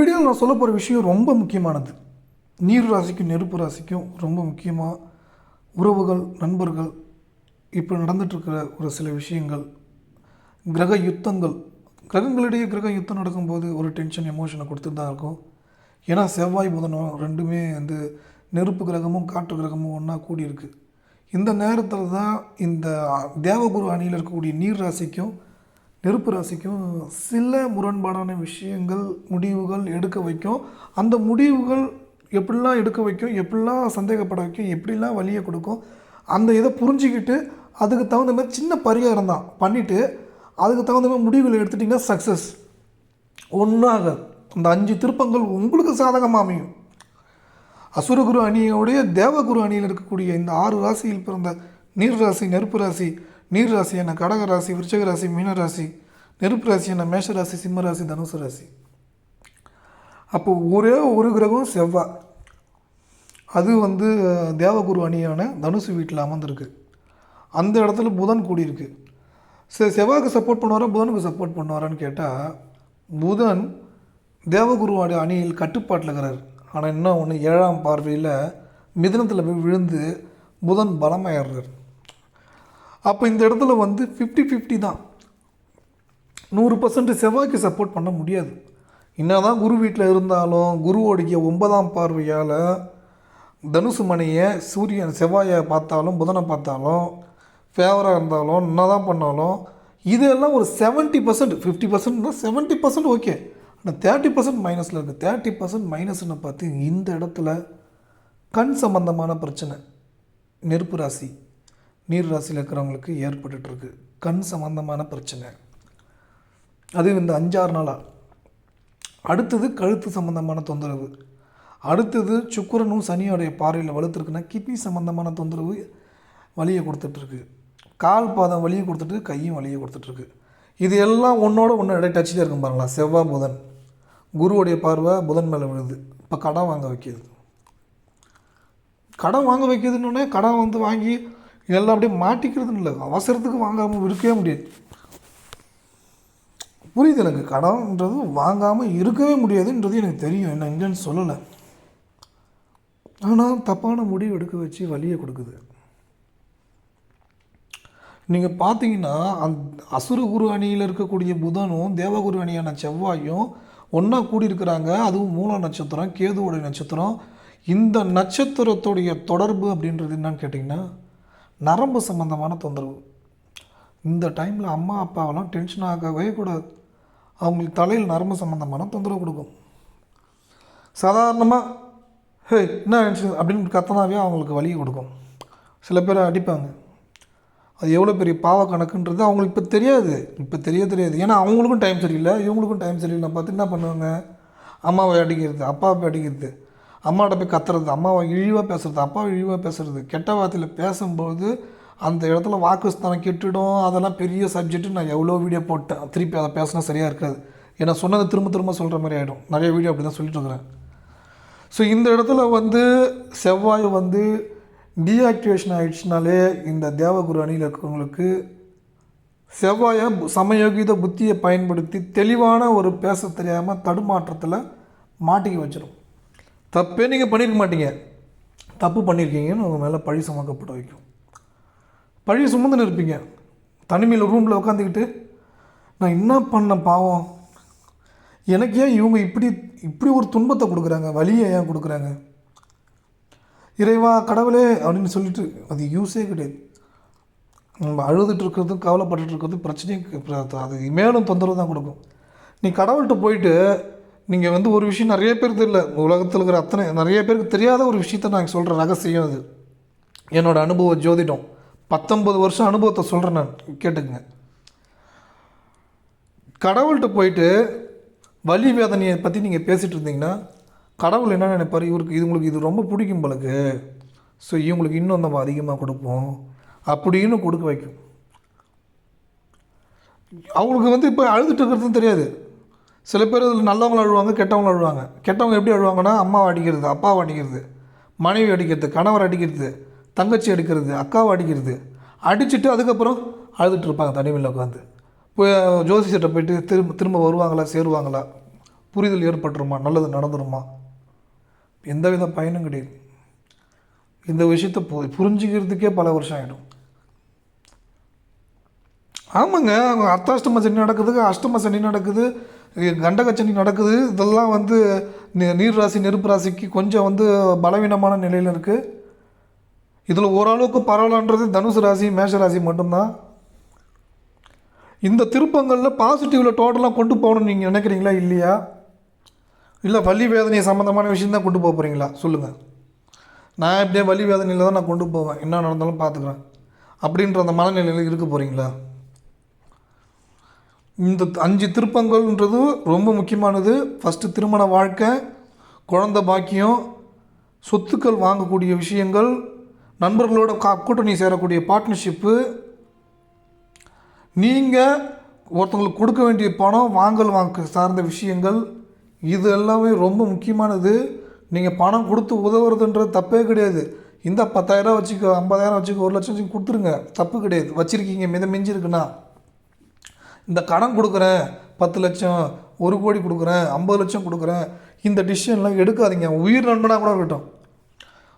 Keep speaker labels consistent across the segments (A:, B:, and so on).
A: வீடியோவில் நான் சொல்ல போகிற விஷயம் ரொம்ப முக்கியமானது. நீர் ராசிக்கும் நெருப்பு ராசிக்கும் ரொம்ப முக்கியமாக உறவுகள் நண்பர்கள் இப்போ நடந்துட்டுருக்கிற ஒரு சில விஷயங்கள் கிரக யுத்தங்கள். கிரகங்களிடையே கிரக யுத்தம் நடக்கும்போது ஒரு டென்ஷன் எமோஷனை கொடுத்துட்டு தான் இருக்கும். ஏன்னா செவ்வாய் புதனும் ரெண்டுமே வந்து நெருப்பு கிரகமும் காற்று கிரகமும் ஒன்றா கூடியிருக்கு. இந்த நேரத்தில் தான் இந்த தேவகுரு அணியில் இருக்கக்கூடிய நீர் ராசிக்கும் நெருப்பு ராசிக்கும் சில முரண்பாடான விஷயங்கள் முடிவுகள் எடுக்க வைக்கும். அந்த முடிவுகள் எப்படிலாம் எடுக்க வைக்கும் எப்படிலாம் சந்தேகப்பட வைக்கும் எப்படிலாம் வழியை கொடுக்கும் அந்த இதை புரிஞ்சுக்கிட்டு அதுக்கு தகுந்த மாதிரி சின்ன பரிகாரம் தான் பண்ணிவிட்டு அதுக்கு தகுந்த மாதிரி முடிவுகளை எடுத்துட்டிங்கன்னா சக்ஸஸ் ஒன்றாக அந்த அஞ்சு திருப்பங்கள் உங்களுக்கு சாதகமாக அமையும். அசுரகுரு அணியோடைய தேவகுரு அணியில் இருக்கக்கூடிய இந்த ஆறு ராசியில் பிறந்த நீர் ராசி நெருப்பு ராசி நீர் ராசி என்ன கடக ராசி விருச்சக ராசி மீன ராசி நெருப்பு ராசி என்ன மேஷ ராசி சிம்ம ராசி தனுசு ராசி அப்போ ஒரே ஒரு கிரகம் செவ்வாய் அது வந்து தேவகுரு அணியான தனுசு வீட்டில் அமர்ந்திருக்கு. அந்த இடத்துல புதன் கூடியிருக்கு. சரி செவ்வாய்க்கு சப்போர்ட் பண்ணுவாரா புதனுக்கு சப்போர்ட் பண்ணுவாரான்னு கேட்டால் புதன் தேவகுரு அணியில் கட்டுப்பாட்டில் இருக்கிறார். ஆனால் இன்னும் ஒன்று ஏழாம் பார்வையில் மிதனத்தில் போய் விழுந்து புதன் பலமாயிடுறார். அப்போ இந்த இடத்துல வந்து ஃபிஃப்டி ஃபிஃப்டி தான். நூறு பர்சன்ட் செவ்வாய்க்கு சப்போர்ட் பண்ண முடியாது. என்ன தான் குரு வீட்டில் இருந்தாலும் குருவோடைய ஒன்பதாம் பார்வையால் தனுசு மணியை சூரியன் செவ்வாயை பார்த்தாலும் புதனை பார்த்தாலும் ஃபேவராக இருந்தாலும் என்ன தான் பண்ணாலும் இதெல்லாம் ஒரு seventy percent fifty percent seventy percent okay ஆனால் தேர்ட்டி பர்சன்ட் மைனஸில் இருக்குது தேர்ட்டி பர்சன்ட் மைனஸ்னு பார்த்து இந்த இடத்துல கண் சம்பந்தமான பிரச்சனை. நெருப்பு ராசி. நீர் ராசியில் இருக்கிறவங்களுக்கு ஏற்பட்டுட்ருக்கு கண் சம்பந்தமான பிரச்சனை. அது இந்த அஞ்சாறு நாளாக அடுத்தது கழுத்து சம்பந்தமான தொந்தரவு. அடுத்தது சுக்கரனும் சனியோடைய பார்வையில் வலுத்துருக்குன்னா கிட்னி சம்பந்தமான தொந்தரவு வலியை கொடுத்துட்ருக்கு கால் பாதம் வலியை கொடுத்துட்டு கையும் வலியை கொடுத்துட்ருக்கு இது எல்லாம் ஒன்றோட ஒன்று இடையே டச்சில் இருக்கும் பாருங்களா செவ்வாய் புதன். குருவுடைய பார்வை புதன் மேலே விழுது. இப்போ கடன் வாங்க வைக்கிது கடன் வாங்க வைக்கிறதுன்னொடனே கடன் வந்து வாங்கி இதெல்லாம் அப்படியே மாட்டிக்கிறதுன்னு இல்லை. அவசரத்துக்கு வாங்காமல் இருக்கவே முடியாது. புரியுது எனக்கு. கடன்ன்றது வாங்காமல் இருக்கவே முடியாதுன்றது எனக்கு தெரியும். என்ன இல்லைன்னு சொல்லலை. ஆனால் தப்பான முடிவு எடுக்க வச்சு வழியை கொடுக்குது. நீங்கள் பார்த்தீங்கன்னா அந் அசுர குரு அணியில் இருக்கக்கூடிய புதனும் தேவகுரு அணியான செவ்வாயும் ஒன்றா கூடியிருக்கிறாங்க. அதுவும் மூல நட்சத்திரம் கேதுவோடைய நட்சத்திரம். இந்த நட்சத்திரத்துடைய தொடர்பு அப்படின்றது என்னன்னு கேட்டிங்கன்னா நரம்பு சம்மந்தமான தொந்தரவு. இந்த டைமில் அம்மா அப்பாவெல்லாம் டென்ஷன் ஆகவே கூடாது. அவங்களுக்கு தலையில் நரம்பு சம்மந்தமான தொந்தரவு கொடுக்கும். சாதாரணமாக ஹே என்ன டென்ஷன் அப்படின்னு கத்தனாவே அவங்களுக்கு வழியை கொடுக்கும். சில பேர் அடிப்பாங்க. அது எவ்வளோ பெரிய பாவ கணக்குன்றது அவங்களுக்கு இப்போ தெரியாது. இப்போ தெரிய தெரியாது. ஏன்னா அவங்களுக்கும் டைம் சரியில்லை இவங்களுக்கும் டைம் சரியில்லை. பார்த்து என்ன பண்ணுவாங்க? அம்மாவை அடிக்கிறது அப்பாவை அடிக்கிறது. அம்மாட்ட போய் கத்துறது அம்மாவை இழிவாக பேசுறது அப்பாவை இழிவாக பேசுகிறது கெட்ட வார்த்தையில் பேசும்போது அந்த இடத்துல வாக்குஸ்தானம் கெட்டுடும். அதெல்லாம் பெரிய சப்ஜெக்ட்டு நான் எவ்வளோ வீடியோ போட்டேன். திருப்பி அதை பேசினா சரியாக இருக்காது. ஏன்னா சொன்னதை திரும்ப திரும்ப சொல்கிற மாதிரி ஆகிடும் நிறைய வீடியோ அப்படி தான் சொல்லிட்டு இருக்கிறேன். ஸோ இந்த இடத்துல வந்து செவ்வாய் வந்து டீஆக்டிவேஷன் ஆகிடுச்சுனாலே இந்த தேவகுரு அணியில் இருக்கிறவங்களுக்கு செவ்வாயை சமயோகித புத்தியை பயன்படுத்தி தெளிவான ஒரு பேச தெரியாமல் தடுமாற்றத்தில் மாட்டிக்க வச்சிடும் தப்பே நீங்கள் பண்ணியிருக்க மாட்டீங்க. தப்பு பண்ணியிருக்கீங்கன்னு உங்கள் மேலே பழி சுமக்கப்பட வைக்கும். பழி சுமந்துன்னு இருப்பீங்க. தனிமையில் ரூமில் உட்காந்துக்கிட்டு நான் என்ன பண்ண பாவம்? எனக்கு ஏன் இவங்க இப்படி இப்படி ஒரு துன்பத்தை கொடுக்குறாங்க? வலியை ஏன் கொடுக்குறாங்க? இறைவா கடவுளே அப்படின்னு சொல்லிட்டு அது யூஸே கிடையாது. நம்ம அழுதுட்டு இருக்கிறது கவலைப்பட்டுட்டு பிரச்சனையும் அது மேலும் தொந்தரவு தான் கொடுக்கும். நீ கடவுள்கிட்ட போயிட்டு நீங்கள் வந்து ஒரு விஷயம் நிறைய பேருக்கு தெரியல. உலகத்தில் இருக்கிற அத்தனை நிறைய பேருக்கு தெரியாத ஒரு விஷயத்த நான் சொல்கிற ரகசியம் அது. என்னோடய அனுபவ ஜோதிடம். பத்தொம்பது வருஷம் அனுபவத்தை சொல்கிறேன் நான். கேட்டுக்குங்க. கடவுள்கிட்ட போயிட்டு வலி வேதனையை பற்றி நீங்கள் பேசிகிட்டு இருந்தீங்கன்னா கடவுள் என்ன நினைப்பார்? இவருக்கு இது உங்களுக்கு இது ரொம்ப பிடிக்கும் போலக்கு. ஸோ இவங்களுக்கு இன்னும் நம்ம அதிகமாக கொடுப்போம். அப்படின்னு கொடுக்க வைக்கும். அவங்களுக்கு வந்து இப்போ அழுதுட்டு இருக்கிறதுன்னு தெரியாது. சில பேர் இதில் நல்லவங்க அழுவாங்க கெட்டவங்க அழுவாங்க. கெட்டவங்க எப்படி அழுவாங்கன்னா அம்மாவை அடிக்கிறது அப்பாவை அடிக்கிறது மனைவி அடிக்கிறது கணவர் அடிக்கிறது தங்கச்சி அடிக்கிறது அக்காவை அடிக்கிறது. அடிச்சுட்டு அதுக்கப்புறம் அழுதுட்டு இருப்பாங்க தனிமையில் உட்காந்து போய் ஜோசியர்கிட்ட போயிட்டு திரும்ப திரும்ப வருவாங்களா சேருவாங்களா? புரிதல் ஏற்பட்டுருமா? நல்லது நடந்துருமா? எந்தவித பயனும் கிடையாது. இந்த விஷயத்தை பு புரிஞ்சுக்கிறதுக்கே பல வருஷம் ஆகிடும் ஆமாங்க அவங்க அர்த்தாஷ்டம சனி நடக்குது அஷ்டம சனி நடக்குது. கண்டகச்சனி நடக்குது. இதெல்லாம் வந்து நீர் ராசி நெருப்பு ராசிக்கு கொஞ்சம் வந்து பலவீனமான நிலையில் இருக்குது இதில் ஓரளவுக்கு பரவாயில்லன்றது தனுசு ராசி மேஷ ராசி மட்டும்தான். இந்த திருப்பங்களில் பாசிட்டிவில் டோட்டலாக கொண்டு போகணும்னு நீங்கள் நினைக்கிறீங்களா? இல்லையா? இல்லை வலி வேதனை சம்மந்தமான விஷயம் தான் கொண்டு போக போகிறீங்களா சொல்லுங்கள் நான் எப்படியே வலி வேதனையில் தான் நான் கொண்டு போவேன். என்ன நடந்தாலும் பார்த்துக்குறேன். அப்படின்ற அந்த மனநிலையில் இருக்க போகிறீங்களா இந்த அஞ்சு திருப்பங்கள்ன்றது ரொம்ப முக்கியமானது. ஃபஸ்ட்டு திருமண வாழ்க்கை குழந்த பாக்கியம் சொத்துக்கள் வாங்கக்கூடிய விஷயங்கள் நண்பர்களோட கா கூட்டணி சேரக்கூடிய பார்ட்னர்ஷிப்பு நீங்கள் ஒருத்தவங்களுக்கு கொடுக்க வேண்டிய பணம் வாங்கல் வாங்க சார்ந்த விஷயங்கள் இது எல்லாமே ரொம்ப முக்கியமானது. நீங்கள் பணம் கொடுத்து உதவுறதுன்றது தப்பே கிடையாது. இந்த பத்தாயிரம் வச்சுக்கோ ஐம்பதாயிரம் வச்சுக்கோ ஒரு லட்சம் வச்சுக்கோ கொடுத்துருங்க. தப்பு கிடையாது. வச்சுருக்கீங்க மித மிஞ்சிருக்குன்னா இந்த கடன் கொடுக்குறேன் பத்து லட்சம் ஒரு கோடி கொடுக்குறேன் ஐம்பது லட்சம் கொடுக்குறேன் இந்த டிசிஷன்லாம் எடுக்காதீங்க. உயிர் நண்பனாக கூட இருக்கட்டும்.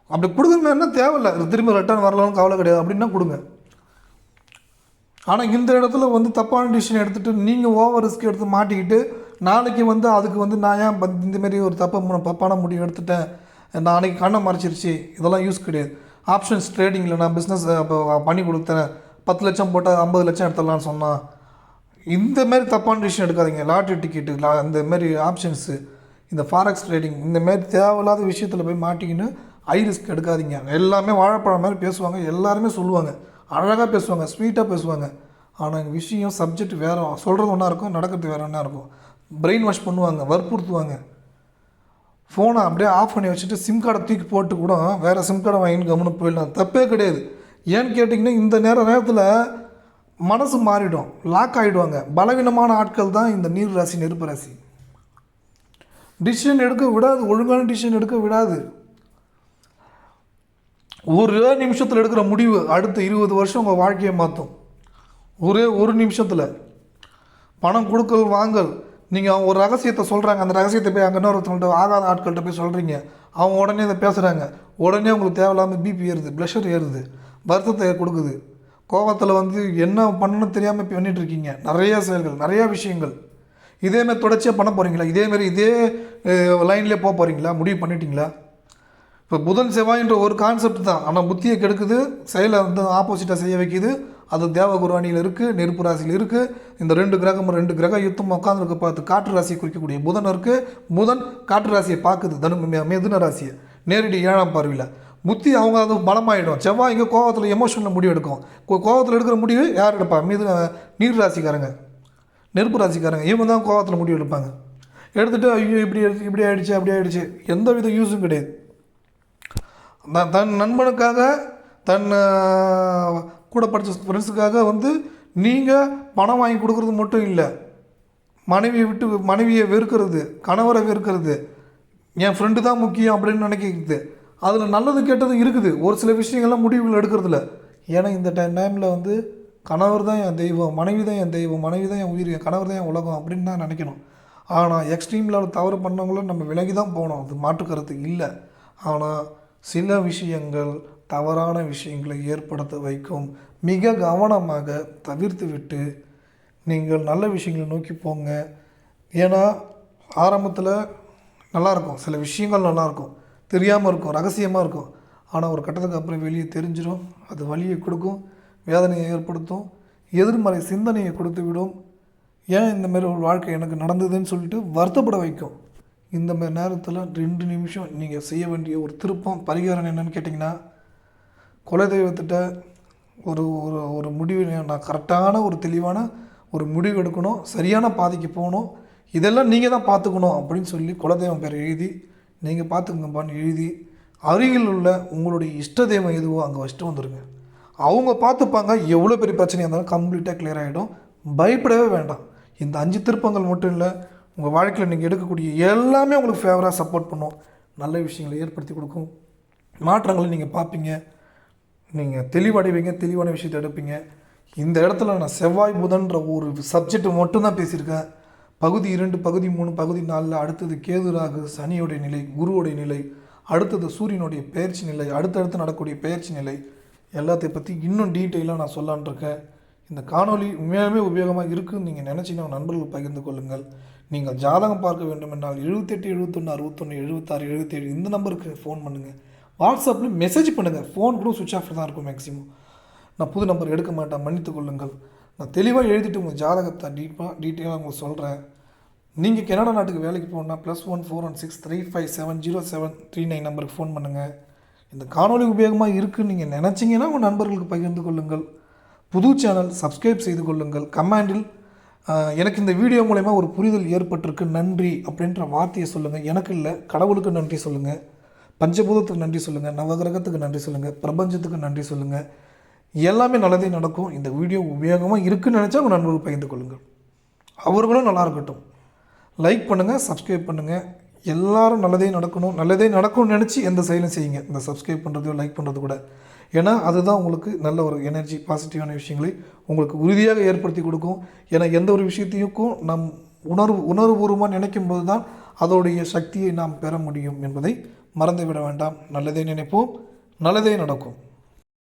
A: அப்படி கொடுக்குறங்க என்ன தேவையில்ல. இது திரும்ப ரிட்டர்ன் வரலாம்னு கவலை கிடையாது. அப்படின்னா கொடுங்க. ஆனால் இந்த இடத்துல வந்து தப்பான டிசிஷன் எடுத்துகிட்டு நீங்கள் ஓவர் ரிஸ்க் எடுத்து மாட்டிக்கிட்டு நாளைக்கு வந்து அதுக்கு வந்து நான் ஏன் இந்தமாரி இந்த ஒரு தப்பை மு- தப்பான முடிவு எடுத்துட்டேன். நாளைக்கு கண்ணை மறைச்சிருச்சு. இதெல்லாம் யூஸ் கிடையாது. ஆப்ஷன்ஸ் ட்ரேடிங்கில் நான் பிஸ்னஸ் பண்ணி கொடுத்தேன். பத்து லட்சம் போட்டால் ஐம்பது லட்சம் எடுத்துடலான்னு சொன்னான். இந்த மாதிரி தப்பான டிசிஷன் எடுக்காதீங்க. லாட்ரி டிக்கெட்டு லா இந்த மாதிரி ஆப்ஷன்ஸு இந்த ஃபாரெக்ஸ் ட்ரேடிங் இந்த மாதிரி தேவையில்லாத விஷயத்தில் போய் மாட்டிக்கின்னு ஹை ரிஸ்க் எடுக்காதீங்க. எல்லாமே வாழைப்பழம் மாதிரி பேசுவாங்க. எல்லாருமே சொல்லுவாங்க. அழகாக பேசுவாங்க ஸ்வீட்டாக பேசுவாங்க. ஆனால் விஷயம் சப்ஜெக்ட் வேறு சொல்கிறது ஒன்றா இருக்கும் நடக்கிறது வேறு ஒன்றா இருக்கும். பிரெயின் வாஷ் பண்ணுவாங்க வற்புறுத்துவாங்க. ஃபோனை அப்படியே ஆஃப் பண்ணி வச்சுட்டு சிம் கார்டை தூக்கி போட்டு கூட வேறு சிம் கார்டை வாங்கின்னு கவனம் போயிடலாம். தப்பே கிடையாது. ஏன்னு கேட்டிங்கன்னா இந்த நேர நேரத்தில் மனசு மாறிடும் லாக் ஆகிடுவாங்க பலவீனமான ஆட்கள் தான் இந்த நீர் ராசி நெருப்பு ராசி. டிசிஷன் எடுக்க விடாது ஒழுங்கான டிசிஷன் எடுக்க விடாது. ஒரே நிமிஷத்தில் எடுக்கிற முடிவு அடுத்த இருபது வருஷம் உங்கள் வாழ்க்கையை மாற்றும். ஒரே ஒரு நிமிஷத்தில். பணம் கொடுக்கல் வாங்கல். நீங்கள் அவங்க ஒரு ரகசியத்தை சொல்கிறாங்க அந்த ரகசியத்தை போய் அங்கே இன்னொருத்தவங்கள்ட்ட ஆகாத ஆட்கள்கிட்ட போய் சொல்கிறீங்க அவங்க உடனே இதை பேசுகிறாங்க உடனே உங்களுக்கு தேவையில்லாமல் பிபி ஏறுது ப்ரெஷர் ஏறுது வருத்தத்தை கொடுக்குது. கோபத்தில் வந்து என்ன பண்ணணும்னு தெரியாமல் இப்போ பண்ணிகிட்ருக்கீங்க நிறைய செயல்கள் நிறையா விஷயங்கள். இதேமாரி தொடர்ச்சியாக பண்ண போகிறீங்களா இதேமாரி இதே லைன்லேயே போக போகிறீங்களா முடிவு பண்ணிட்டீங்களா? இப்போ புதன் செவ்வாயின்ற ஒரு கான்செப்ட் தான். ஆனால் புத்தியை கெடுக்குது செயலை வந்து ஆப்போசிட்டாக செய்ய வைக்கிது. அது தேவகுரு அணியில் இருக்குது நெருப்பு ராசியில் இருக்குது இந்த ரெண்டு கிரகம் ரெண்டு கிரக யுத்தம் உட்காந்துருக்க பார்த்து காற்று ராசியை குறிக்கக்கூடிய புதன் இருக்குது புதன் காற்று ராசியை பார்க்குது தனு மிதுன ராசியை. நேரடி ஏழாம் பார்வையில். புத்தி அவங்க அது பலமாயிடும் செவ்வாய் இங்கே கோவத்தில் எமோஷனில் முடிவு எடுக்கும் கோ- கோவத்தில் எடுக்கிற முடிவு யார் எடுப்பா? மீது நீர் ராசிக்காரங்க. நெருப்பு ராசிக்காரங்க. இவங்க தான் கோவத்தில் முடிவு எடுப்பாங்க. எடுத்துகிட்டு ஐயோ இப்படி இப்படி ஆகிடுச்சு அப்படி ஆகிடுச்சு எந்த வித யூஸும் கிடையாது. த- தன் நண்பனுக்காக தன் கூட படித்த ஃப்ரெண்ட்ஸுக்காக வந்து நீங்கள் பணம் வாங்கி கொடுக்குறது மட்டும் இல்லை. மனைவியை விட்டு மனைவியை வெறுக்கிறது கணவரை வெறுக்கிறது என் ஃப்ரெண்டு தான் முக்கியம் அப்படின்னு நினைக்கிறது அதில் நல்லது கெட்டது இருக்குது. ஒரு சில விஷயங்கள்லாம் முடிவுகள் எடுக்கிறதில்ல. ஏன்னா இந்த டைம் டைமில் வந்து கணவர் தான் என் தெய்வம் மனைவி தான் என் தெய்வம் மனைவி தான் என் உயிர் என் கணவர் தான் என் உலகம் அப்படின்னு தான் நினைக்கணும். ஆனால் எக்ஸ்ட்ரீம் லெவல் தவறு பண்ணவங்களும் நம்ம விலகி தான் போகணும். அது மாற்றுக்கிறது இல்லை. ஆனால் சில விஷயங்கள் தவறான விஷயங்களை ஏற்படுத்த வைக்கும். மிக கவனமாக தவிர்த்து விட்டு நீங்கள் நல்ல விஷயங்களை நோக்கி போங்க. ஏன்னா ஆரம்பத்தில் நல்லாயிருக்கும். சில விஷயங்கள் நல்லாயிருக்கும். தெரியாமல் இருக்கும் ரகசியமாக இருக்கும். ஆனால் ஒரு கட்டத்துக்கு அப்புறம் வெளியே தெரிஞ்சிடும் அது வழியை கொடுக்கும் வேதனையை ஏற்படுத்தும் எதிர்மறை சிந்தனையை கொடுத்து விடும். ஏன் இந்தமாரி ஒரு வாழ்க்கை எனக்கு நடந்ததுன்னு சொல்லிட்டு வருத்தப்பட வைக்கும். இந்த மாதிரி நேரத்தில் ரெண்டு நிமிஷம் நீங்கள் செய்ய வேண்டிய ஒரு திருப்பம் பரிகாரம் என்னென்னு கேட்டிங்கன்னா குலதெய்வத்திட்ட ஒரு ஒரு ஒரு முடிவு நான் கரெக்டான ஒரு தெளிவான ஒரு முடிவு எடுக்கணும் சரியான பாதைக்கு போகணும். இதெல்லாம் நீங்கள் தான் பார்த்துக்கணும் அப்படின்னு சொல்லி குலதெய்வம் பேரை எழுதி நீங்கள் பார்த்துக்கங்கப்பான்னு எழுதி அருகில் உள்ள உங்களுடைய இஷ்ட தெய்வம் எதுவோ அங்கே வச்சுட்டு வந்துடுங்க அவங்க பார்த்துப்பாங்க எவ்வளோ பெரிய பிரச்சனையாக இருந்தாலும் கம்ப்ளீட்டாக கிளியர் ஆகிடும் பயப்படவே வேண்டாம். இந்த அஞ்சு திருப்பங்கள் மட்டும் இல்லை உங்கள் வாழ்க்கையில் நீங்கள் எடுக்கக்கூடிய எல்லாமே உங்களுக்கு ஃபேவராக சப்போர்ட் பண்ணும். நல்ல விஷயங்களை ஏற்படுத்தி கொடுக்கும். மாற்றங்களை நீங்கள் பார்ப்பீங்க. நீங்கள் தெளிவடைவீங்க தெளிவான விஷயத்தை எடுப்பீங்க. இந்த இடத்துல நான் செவ்வாய் புதன்ற ஒரு சப்ஜெக்ட் மட்டும்தான் பேசியிருக்கேன். பகுதி இரண்டு பகுதி மூணு பகுதி நாலில் அடுத்தது கேது ராகு சனியோடைய நிலை குருவோடைய நிலை அடுத்தது சூரியனுடைய பயிற்சி நிலை அடுத்தடுத்து நடக்கக்கூடிய பயிற்சி நிலை. எல்லாத்தையும் பற்றி இன்னும் டீட்டெயிலாக நான் சொல்லலான்னு இருக்கேன். இந்த காணொளி உண்மையாகவே உபயோகமாக இருக்குன்னு நீங்கள் நினச்சிங்கன்னா உங்கள் நண்பர்கள் பகிர்ந்து கொள்ளுங்கள். நீங்கள் ஜாதகம் பார்க்க வேண்டுமென்றால் எழுபத்தெட்டு எழுபத்தொன்று அறுபத்தொன்று எழுபத்தாறு எழுபத்தேழு இந்த நம்பருக்கு ஃபோன் பண்ணுங்கள் வாட்ஸ்அப்பில் மெசேஜ் பண்ணுங்கள் ஃபோன் கூட சுவிட்ச் ஆஃப் தான் இருக்கும் மேக்ஸிமம் நான் புது நம்பர் எடுக்க மாட்டேன். மன்னித்துக்கொள்ளுங்கள் நான் தெளிவாக எழுதிட்டு உங்கள் ஜாதகத்தை டீப்பாக டீட்டெயிலாக உங்களுக்கு சொல்கிறேன் நீங்கள் கனடா நாட்டுக்கு வேலைக்கு போகணுன்னா plus one four one six three five seven zero seven three nine நம்பருக்கு ஃபோன் பண்ணுங்கள் இந்த காணொளி உபயோகமாக இருக்குன்னு நீங்கள் நினச்சிங்கன்னா உங்கள் நண்பர்களுக்கு பகிர்ந்து கொள்ளுங்கள். புது சேனல் சப்ஸ்கிரைப் செய்து கொள்ளுங்கள். கமாண்டில் எனக்கு இந்த வீடியோ மூலயமா ஒரு புரிதல் ஏற்பட்டிருக்கு. நன்றி அப்படின்ற வார்த்தையை சொல்லுங்கள் எனக்கு இல்லை கடவுளுக்கு நன்றி சொல்லுங்கள் பஞ்சபூதத்துக்கு நன்றி சொல்லுங்கள் நவகிரகத்துக்கு நன்றி சொல்லுங்கள் பிரபஞ்சத்துக்கு நன்றி சொல்லுங்கள் எல்லாமே நல்லதே நடக்கும். இந்த வீடியோ உபயோகமாக இருக்குன்னு நினச்சா உங்கள் நண்பர்கள் பகிர்ந்து கொள்ளுங்கள். அவர்களும் நல்லா இருக்கட்டும். லைக் பண்ணுங்கள் சப்ஸ்கிரைப் பண்ணுங்கள் எல்லாரும் நல்லதே நடக்கணும். நல்லதே நடக்கும்னு நினச்சி எந்த செயலும் செய்யுங்க. இந்த சப்ஸ்கிரைப் பண்ணுறதோ லைக் பண்ணுறது கூட. ஏன்னா அதுதான் உங்களுக்கு நல்ல ஒரு எனர்ஜி பாசிட்டிவான விஷயங்களை உங்களுக்கு உறுதியாக ஏற்படுத்தி கொடுக்கும். ஏன்னா எந்த ஒரு விஷயத்தையும் நம் உணர்வு உணர்வுபூர்வமாக நினைக்கும் போது தான் அதோடைய சக்தியை நாம் பெற முடியும் என்பதை மறந்துவிட வேண்டாம். நல்லதே நினைப்போம். நல்லதே நடக்கும்.